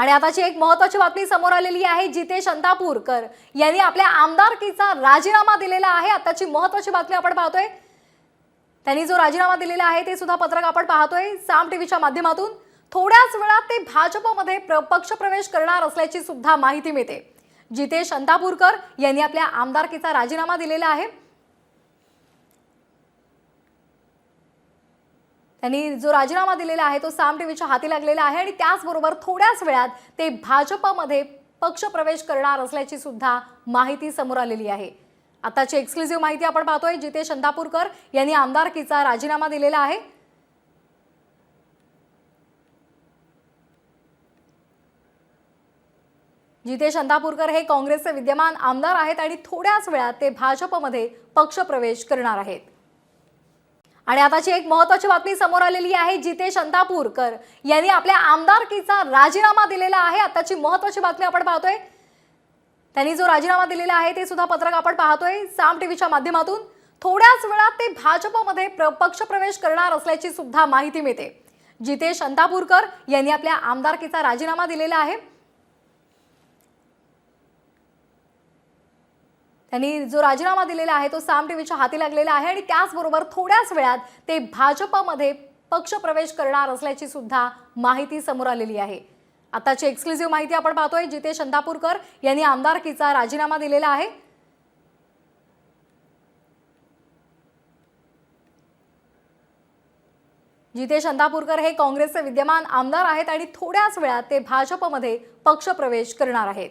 आणि आताची एक महत्वाची बातमी समोर आलेली आहे जितेश अंतापूरकर यांनी आपल्या आमदारकीचा राजीनामा दिलेला आहे. आताची महत्वाची बातमी आपण पाहतोय. त्यांनी जो राजीनामा दिलेला आहे ते सुद्धा पत्रक आपण पाहतोय. साम टीव्हीच्या माध्यमातून थोड्याच वेळात ते भाजपमध्ये प्र- पक्षप्रवेश करणार असल्याची सुद्धा माहिती मिळते. जितेश अंतापूरकर यांनी आपल्या आमदारकीचा राजीनामा दिलेला आहे. त्यांनी जो राजीनामा दिलेला आहे तो साम टीव्हीच्या हाती लागलेला आहे आणि त्याचबरोबर थोड्याच वेळात ते भाजपमध्ये पक्षप्रवेश करणार असल्याची सुद्धा माहिती समोर आलेली आहे. आताची एक्सक्लुझिव्ह माहिती आपण पाहतोय. जितेश अंदापूरकर यांनी आमदारकीचा राजीनामा दिलेला आहे. जितेश अंदापूरकर हे काँग्रेसचे विद्यमान आमदार आहेत आणि थोड्याच वेळात ते भाजपमध्ये पक्षप्रवेश करणार आहेत. आणि आताची एक महत्वाची बातमी समोर आलेली आहे जितेश अंतापूरकर यांनी आपल्या आमदारकीचा राजीनामा दिलेला आहे. आताची महत्वाची बातमी आपण पाहतोय. त्यांनी जो राजीनामा दिलेला आहे ते सुद्धा पत्रक आपण पाहतोय. साम टीव्हीच्या माध्यमातून थोड्याच वेळात ते भाजपमध्ये प्र- पक्षप्रवेश करणार असल्याची सुद्धा माहिती मिळते. जितेश अंतापूरकर यांनी आपल्या आमदारकीचा राजीनामा दिलेला आहे. त्यांनी जो राजीनामा दिलेला आहे तो साम टीव्हीच्या हाती लागलेला आहे आणि त्याचबरोबर थोड्याच वेळात ते भाजपमध्ये पक्षप्रवेश करणार असल्याची सुद्धा माहिती समोर आलेली आहे. आताची एक्सक्लुझिव्ह माहिती आपण पाहतोय. जितेश अंदापूरकर यांनी आमदारकीचा राजीनामा दिलेला आहे. जितेश अंदापूरकर हे काँग्रेसचे विद्यमान आमदार आहेत आणि थोड्याच वेळात ते भाजपमध्ये पक्षप्रवेश करणार आहेत.